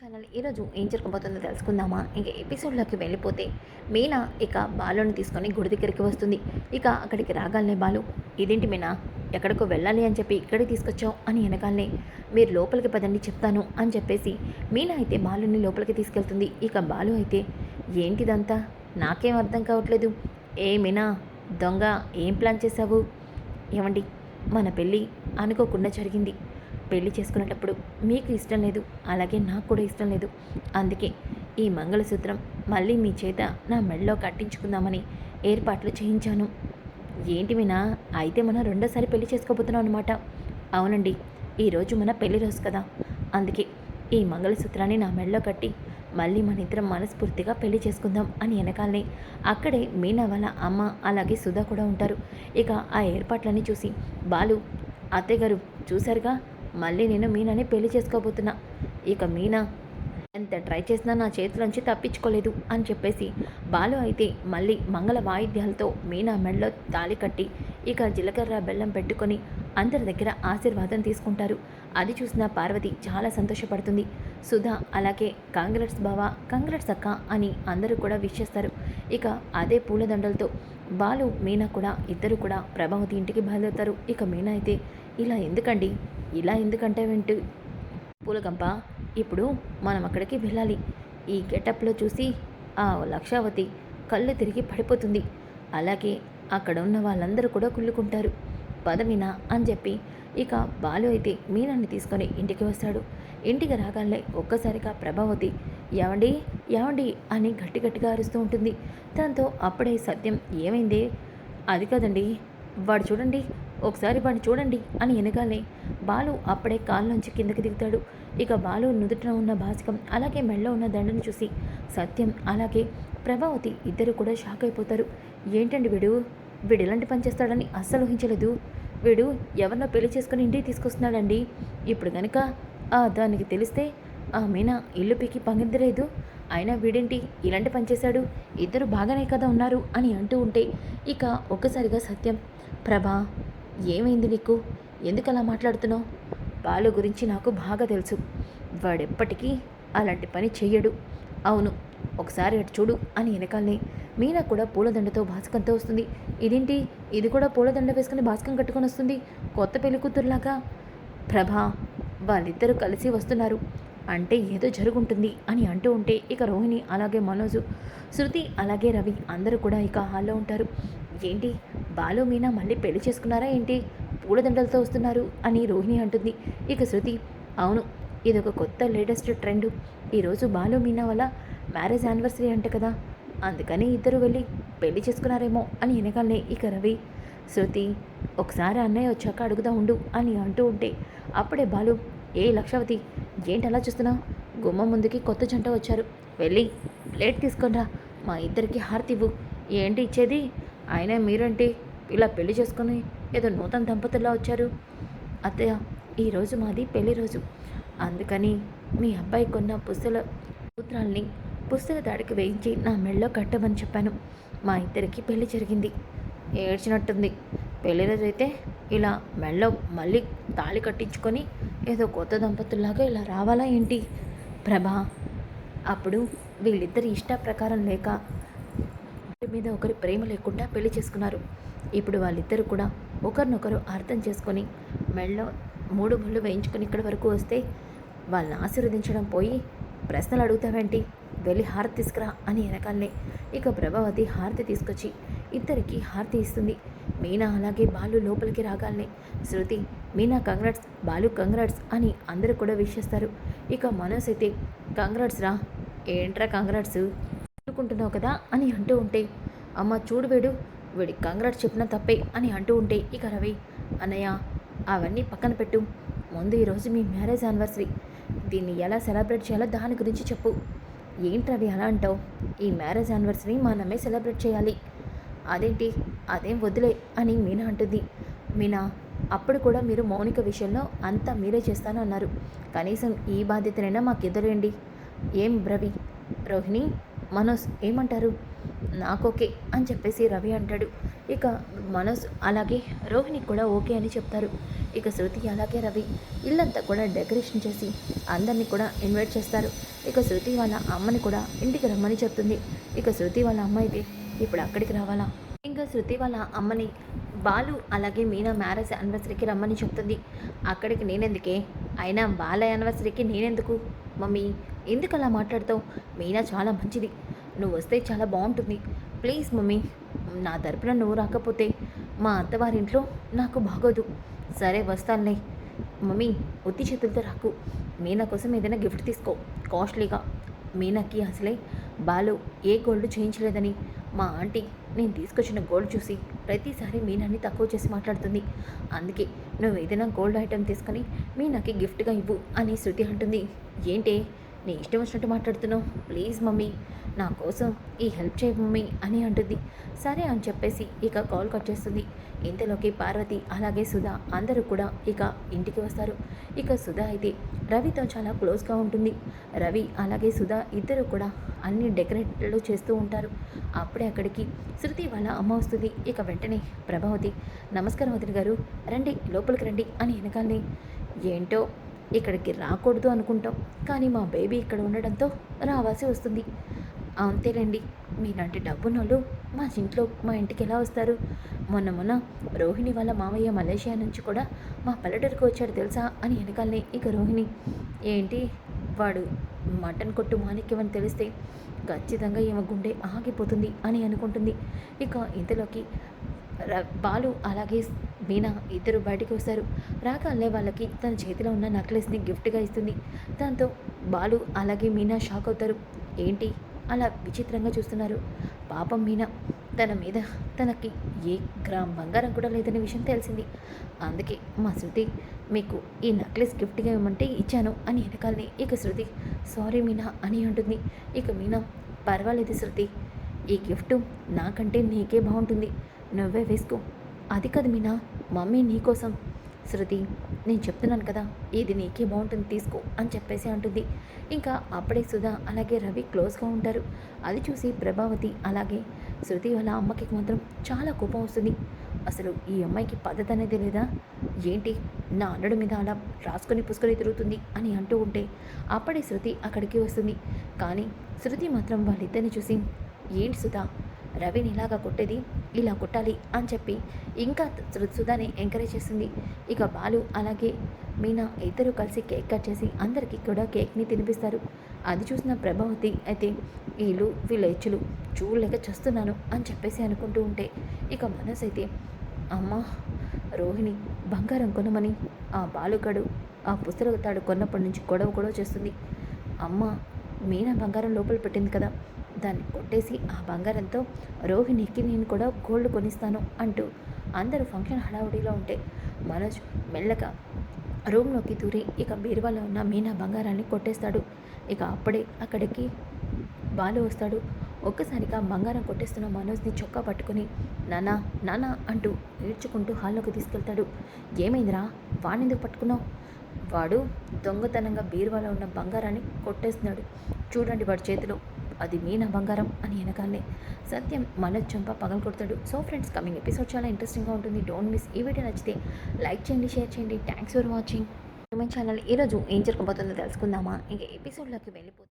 Channel. ఈరోజు ఏం జరగబోతుందో తెలుసుకుందామా? ఇంకా ఎపిసోడ్లోకి వెళ్ళిపోతే మీనా ఇక బాలుని తీసుకొని గుడి దగ్గరికి వస్తుంది. ఇక అక్కడికి రాగాలనే బాలు ఇదేంటి మీనా? ఎక్కడికో వెళ్ళాలి అని చెప్పి ఇక్కడికి తీసుకొచ్చావు అని వెనకాలనే మీరు లోపలికి పదండి చెప్తాను అని చెప్పేసి మీనా అయితే బాలుని లోపలికి తీసుకెళ్తుంది. ఇక బాలు అయితే ఏంటిదంతా? నాకేం అర్థం కావట్లేదు. ఏ మీనా దొంగ ఏం ప్లాన్ చేశావు? ఏమండి మన పెళ్ళి అనుకోకుండా జరిగింది. పెళ్ళి చేసుకునేటప్పుడు మీకు ఇష్టం లేదు అలాగే నాకు కూడా ఇష్టం లేదు. అందుకే ఈ మంగళసూత్రం మళ్ళీ మీ చేత నా మెడలో కట్టించుకుందామని ఏర్పాట్లు చేయించాను. ఏంటి వినా అయితే మనం రెండోసారి పెళ్ళి చేసుకోబోతున్నాం అనమాట అవునండి ఈరోజు మన పెళ్ళి రోజు కదా. అందుకే ఈ మంగళసూత్రాన్ని నా మెడలో కట్టి మళ్ళీ మన ఇద్దరం మనస్ఫూర్తిగా పెళ్ళి చేసుకుందాం అని వెనకాలనే అక్కడే మీనా వాళ్ళ అమ్మ అలాగే సుధా కూడా ఉంటారు. ఇక ఆ ఏర్పాట్లన్నీ చూసి బాలు అత్తయ్య గారు చూశారుగా? మళ్ళీ నేను మీనాని పెళ్ళి చేసుకోబోతున్నా. ఇక మీనా ఎంత ట్రై చేసినా నా చేతిలోంచి తప్పించుకోలేదు అని చెప్పేసి బాలు అయితే మళ్ళీ మంగళ వాయిద్యాలతో మీనా మెడలో తాళి కట్టి ఇక జీలకర్ర బెల్లం పెట్టుకొని అందరి దగ్గర ఆశీర్వాదం తీసుకుంటారు. అది చూసిన పార్వతి చాలా సంతోషపడుతుంది. సుధా అలాగే కాంగ్రెట్స్ బావా కాంగ్రెట్స్ అక్క అని అందరూ కూడా విష్ చేస్తారు. ఇక అదే పూలదండలతో బాలు మీనా కూడా ఇద్దరు కూడా ప్రభావతి ఇంటికి బయలుదేరుతారు. ఇక మీనా అయితే ఇలా ఎందుకండి? ఇలా ఎందుకంటే వింటు పూలగంప ఇప్పుడు మనం అక్కడికి వెళ్ళాలి. ఈ గెటప్లో చూసి ఆ లక్షావతి కళ్ళు తిరిగి పడిపోతుంది. అలాగే అక్కడ ఉన్న వాళ్ళందరూ కూడా కుళ్ళుకుంటారు. పదవినా అని చెప్పి ఇక బాలు అయితే మీనాన్ని తీసుకొని ఇంటికి వస్తాడు. ఇంటికి రాగానే ఒక్కసారిగా ప్రభావతి ఏమండి ఏమండి అని గట్టి గట్టిగా అరుస్తూ ఉంటుంది. దాంతో అప్పుడే సత్యం ఏమైంది? అది కదండి వాడు చూడండి ఒకసారి వాడిని చూడండి అని ఎనగాలే. బాలు అప్పుడే కాళ్ళలోంచి కిందకి దిగుతాడు. ఇక బాలు నుదుటిన ఉన్న భాసికం అలాగే మెడలో ఉన్న దండను చూసి సత్యం అలాగే ప్రభావతి ఇద్దరు కూడా షాక్ అయిపోతారు. ఏంటండి వీడు? వీడు ఇలాంటి పని చేస్తాడని అస్సలు ఊహించలేదు. వీడు ఎవరినో పెళ్ళి చేసుకుని ఇంటికి తీసుకొస్తున్నాడండి. ఇప్పుడు కనుక ఆ దానికి తెలిస్తే ఆ మీనా ఇల్లు పీకి పంగిద్దలేదు అయినా వీడేంటి? ఇలాంటి పని చేశాడు. ఇద్దరు బాగానే కదా ఉన్నారు అని అంటూ ఉంటే ఇక ఒక్కసారిగా సత్యం ప్రభా ఏమైంది నీకు? ఎందుకు అలా మాట్లాడుతున్నావు? బాలు గురించి నాకు బాగా తెలుసు. వాడెప్పటికీ అలాంటి పని చెయ్యడు. అవును ఒకసారి అటు చూడు అని వెనకాలనే. మీనా కూడా పూలదండతో భాస్కంతో వస్తుంది. ఇదేంటి? ఇది కూడా పూలదండ వేసుకుని భాస్కం కట్టుకొని వస్తుంది? కొత్త పెళ్ళి కూతురులాగా? ప్రభా వాళ్ళిద్దరూ కలిసి వస్తున్నారు. అంటే ఏదో జరుగుంటుంది అని అంటూ ఉంటే ఇక రోహిణి అలాగే మనోజు శృతి అలాగే రవి అందరూ కూడా ఇక హాల్లో ఉంటారు. ఏంటి? బాలు మీనా మళ్ళీ పెళ్ళి చేసుకున్నారా ఏంటి? పూలదండలతో వస్తున్నారు అని రోహిణి అంటుంది. ఇక శృతి అవును ఇది ఒక కొత్త లేటెస్ట్ ట్రెండ్. ఈరోజు బాలు మీనా వల్ల మ్యారేజ్ యానివర్సరీ అంట కదా. అందుకని ఇద్దరు వెళ్ళి పెళ్ళి చేసుకున్నారేమో అని వెనకాలనే ఇక రవి. శృతి ఒకసారి అన్నయ్య వచ్చాక అడుగుదా ఉండు అని అంటూ ఉంటే అప్పుడే బాలు ఏ లక్షవతి ఏంటి అలా చూస్తున్నావు గుమ్మ ముందుకి కొత్త జంట వచ్చారు. వెళ్ళి ప్లేట్ తీసుకొనిరా మా ఇద్దరికి హారతి ఇవ్వు. ఏంటి ఇచ్చేది? అయినా మీరేంటి ఇలా పెళ్ళి చేసుకుని ఏదో నూతన దంపతుల్లో వచ్చారు. అత్తయ్య ఈరోజు మాది పెళ్ళి రోజు. అందుకని మీ అబ్బాయి కొన్న పుస్తల సూత్రాల్ని పుస్తక దాడికి వేయించి నా మెళ్ళలో కట్టమని చెప్పాను. మా ఇద్దరికి పెళ్ళి జరిగింది. ఏడ్చినట్టుంది. పెళ్ళి రోజు అయితే ఇలా మెళ్ళో మళ్ళీ తాళి కట్టించుకొని ఏదో కొత్త దంపతుల్లాగా ఇలా రావాలా ఏంటి? ప్రభా అప్పుడు వీళ్ళిద్దరి ఇష్ట ప్రకారం లేక ఒకరి మీద ఒకరి ప్రేమ లేకుండా పెళ్ళి చేసుకున్నారు. ఇప్పుడు వాళ్ళిద్దరూ కూడా ఒకరినొకరు అర్థం చేసుకొని మెళ్ళలో మూడు ముళ్ళు వేయించుకొని ఇక్కడి వరకు వస్తే వాళ్ళని ఆశీర్వదించడం పోయి ప్రశ్నలు అడుగుతావేంటి? వెళ్ళి హారతి తీసుకురా అని వెనకాలనే ఇక ప్రభావతి హారతి తీసుకొచ్చి ఇద్దరికి హారతి ఇస్తుంది. మీనా అలాగే బాలు లోపలికి రాగాలనే శృతి మీనా కంగ్రాట్స్ బాలు కంగ్రాట్స్ అని అందరూ కూడా విష్ చేస్తారు. ఇక మనోజ్ అయితే కంగ్రాట్స్ రా ఏంట్రా కంగ్రాట్స్? అనుకుంటున్నావు కదా అని అంటూ ఉంటే అమ్మ చూడు వీడు వీడి కంగ్రాట్ చెప్పిన తప్పే అని అంటూ ఉంటే ఇక రవి అన్నయ్య అవన్నీ పక్కన పెట్టు. ముందు ఈరోజు మీ మ్యారేజ్ యానివర్సరీ. దీన్ని ఎలా సెలబ్రేట్ చేయాలో దాని గురించి చెప్పు. ఏంటి రవి అలా అంటావు? ఈ మ్యారేజ్ యానివర్సరీ మనమే సెలబ్రేట్ చేయాలి. అదేంటి? అదేం వదిలే అని మీనా అంటుంది. మీనా అప్పుడు కూడా మీరు మౌనిక విషయంలో అంతా మీరే చేస్తాను అన్నారు కనీసం ఈ బాధ్యతనైనా మాకు ఎదురేయండి. ఏం రవి? రోహిణి మనోజ్ ఏమంటారు? నాకు ఓకే అని చెప్పేసి రవి అంటాడు. ఇక మనోజ్ అలాగే రోహిణి కూడా ఓకే అని చెప్తారు. ఇక శృతి అలాగే రవి ఇల్లంతా కూడా డెకరేషన్ చేసి అందరినీ కూడా ఇన్వైట్ చేస్తారు. ఇక శృతి వాళ్ళ అమ్మని కూడా ఇంటికి రమ్మని చెప్తుంది. ఇక శృతి వాళ్ళ అమ్మ అయితే ఇప్పుడు అక్కడికి రావాలా? ఇంకా శృతి వాళ్ళ అమ్మని బాలు అలాగే మీనా మ్యారేజ్ యానివర్సరీకి రమ్మని చెప్తుంది. అక్కడికి నేనెందుకే? అయినా బాల యానివర్సరీకి నేనెందుకు? మమ్మీ ఎందుకు అలా మాట్లాడతావు? మీనా చాలా మంచిది. నువ్వు వస్తే చాలా బాగుంటుంది. ప్లీజ్ మమ్మీ నా తరపున నువ్వు రాకపోతే మా అత్తవారింట్లో నాకు బాగోదు. సరే వస్తానులే. మమ్మీ ఉత్తి చేతులతో రాకు. మీనా కోసం ఏదైనా గిఫ్ట్ తీసుకో. కాస్ట్లీగా. మీనాకి అసలే బాలు ఏ గోల్డ్ చేయించలేదని మా ఆంటీ నేను తీసుకొచ్చిన గోల్డ్ చూసి ప్రతిసారి మీనాని తక్కువ చేసి మాట్లాడుతుంది. అందుకే నువ్వు ఏదైనా గోల్డ్ ఐటెం తీసుకొని మీనాకి గిఫ్ట్గా ఇవ్వు అని శృతి అంటుంది. ఏంటి? నీ ఇష్టం వచ్చినట్టు మాట్లాడుతున్నావు. ప్లీజ్ మమ్మీ నా కోసం ఈ హెల్ప్ చేయ మమ్మీ అని అంటుంది. సరే అని చెప్పేసి ఇక కాల్ కట్ చేస్తుంది. ఇంతలోకి పార్వతి అలాగే సుధా అందరూ కూడా ఇక ఇంటికి వస్తారు. ఇక సుధా అయితే రవితో చాలా క్లోజ్గా ఉంటుంది. రవి అలాగే సుధా ఇద్దరు కూడా అన్ని డెకరేట్లు చేస్తూ ఉంటారు. అప్పుడే అక్కడికి శృతి వాళ్ళ అమ్మ వస్తుంది. ఇక వెంటనే ప్రభావతి నమస్కారం వదిన గారు రండి లోపలికి రండి అని వెనకాలని. ఏంటో? ఇక్కడికి రాకూడదు అనుకుంటాం. కానీ మా బేబీ ఇక్కడ ఉండడంతో రావాల్సి వస్తుంది. అంతేలేండి మీలాంటి డబ్బునోళ్ళు మా ఇంట్లో మా ఇంటికి ఎలా వస్తారు? మొన్న మొన్న రోహిణి వాళ్ళ మామయ్య మలేషియా నుంచి కూడా మా పల్లెటూరుకు వచ్చాడు తెలుసా అని వెనకాలనే ఇక రోహిణి. ఏంటి? వాడు మటన్ కొట్టు మాణిక్యం అని తెలిస్తే ఖచ్చితంగా ఈమె గుండె ఆగిపోతుంది అని అనుకుంటుంది. ఇక ఇంతలోకి బాలు అలాగే మీనా ఇద్దరు బయటికి వస్తారు. రాగానే వాళ్ళకి తన చేతిలో ఉన్న నెక్లెస్ని గిఫ్ట్గా ఇస్తుంది. దాంతో బాలు అలాగే మీనా షాక్ అవుతారు. ఏంటి? అలా విచిత్రంగా చూస్తున్నారు. పాపం మీనా తన మీద తనకి ఏ గ్రామ్ బంగారం కూడా లేదనే విషయం తెలిసింది. అందుకే మా శృతి మీకు ఈ నెక్లెస్ గిఫ్ట్గా ఇవ్వమంటే ఇచ్చాను అని వెనకాలని ఇక శృతి సారీ మీనా అని అంటుంది. ఇక మీనా పర్వాలేదు శృతి ఈ గిఫ్ట్ నాకంటే నీకే బాగుంటుంది. నువ్వే వేసుకో. అది కాదు మీనా మమ్మీ నీకోసం శృతి నేను చెప్తున్నాను కదా ఇది నీకే బాగుంటుంది తీసుకో అని చెప్పేసి అంటుంది. ఇంకా అప్పుడే సుధా అలాగే రవి క్లోజ్గా ఉంటారు. అది చూసి ప్రభావతి అలాగే శృతి వాళ్ళ అమ్మకి మాత్రం చాలా కోపం వస్తుంది. అసలు ఈ అమ్మాయికి పద్ధతి అనేది లేదా? ఏంటి? నా అల్లుడి మీద అలా రాసుకొని పుసుకొని తిరుగుతుంది అని అంటూ ఉంటే అప్పుడే శృతి అక్కడికి వస్తుంది. కానీ శృతి మాత్రం వాళ్ళిద్దరిని చూసి ఏంటి సుధా రవిని ఇలాగా కొట్టేది? ఇలా కొట్టాలి అని చెప్పి ఇంకా సుధాని ఎంకరేజ్ చేస్తుంది ఇక బాలు అలాగే మీనా ఇద్దరు కలిసి కేక్ కట్ చేసి అందరికీ కూడా కేక్ని తినిపిస్తారు. అది చూసిన ప్రభావతి అయితే వీళ్ళు వీళ్ళ ఇచ్చులు చూడలేక చేస్తున్నాను అని చెప్పేసి అనుకుంటూ ఉంటే ఇక మనసు అయితే అమ్మ రోహిణి బంగారం కొనమని ఆ బాలుగడు ఆ పుస్తక తాడు కొన్నప్పటి నుంచి గొడవ గొడవ చేస్తుంది. అమ్మ మీనా బంగారం లోపల పెట్టింది కదా దాన్ని కొట్టేసి ఆ బంగారంతో రోహిణికి నేను కూడా గోల్డ్ కొనిస్తాను అంటూ అందరూ ఫంక్షన్ హడావుడిలో ఉంటే మనోజ్ మెల్లగా రూమ్లోకి దూరి ఇక బీరువాలో ఉన్న మీనా బంగారాన్ని కొట్టేస్తాడు. ఇక అప్పుడే అక్కడికి బాలు వస్తాడు. ఒక్కసారిగా బంగారం కొట్టేస్తున్న మనోజ్ని చొక్కా పట్టుకుని నానా నానా అంటూ ఏడ్చుకుంటూ హాల్లోకి తీసుకెళ్తాడు. ఏమైందిరా? వాణ్ణెందుకు పట్టుకున్నావు? వాడు దొంగతనంగా బీరువాలో ఉన్న బంగారాన్ని కొట్టేస్తున్నాడు. చూడండి వాడి చేతిలో. అది మీనా బంగారం అని వెనకాలనే సత్యం మనోజ్ చంప పగలు కొడతాడు. సో ఫ్రెండ్స్ కమింగ్ ఎపిసోడ్ చాలా ఇంట్రెస్టింగ్గా ఉంటుంది. డోంట్ మిస్ ఈ వీడియో నచ్చితే లైక్ చేయండి షేర్ చేయండి. థ్యాంక్స్ ఫర్ వాచింగ్ మన ఛానల్ ఈరోజు ఏం జరగబోతుందో తెలుసుకుందామా? ఇంక ఎపిసోడ్లోకి వెళ్ళిపోతుంది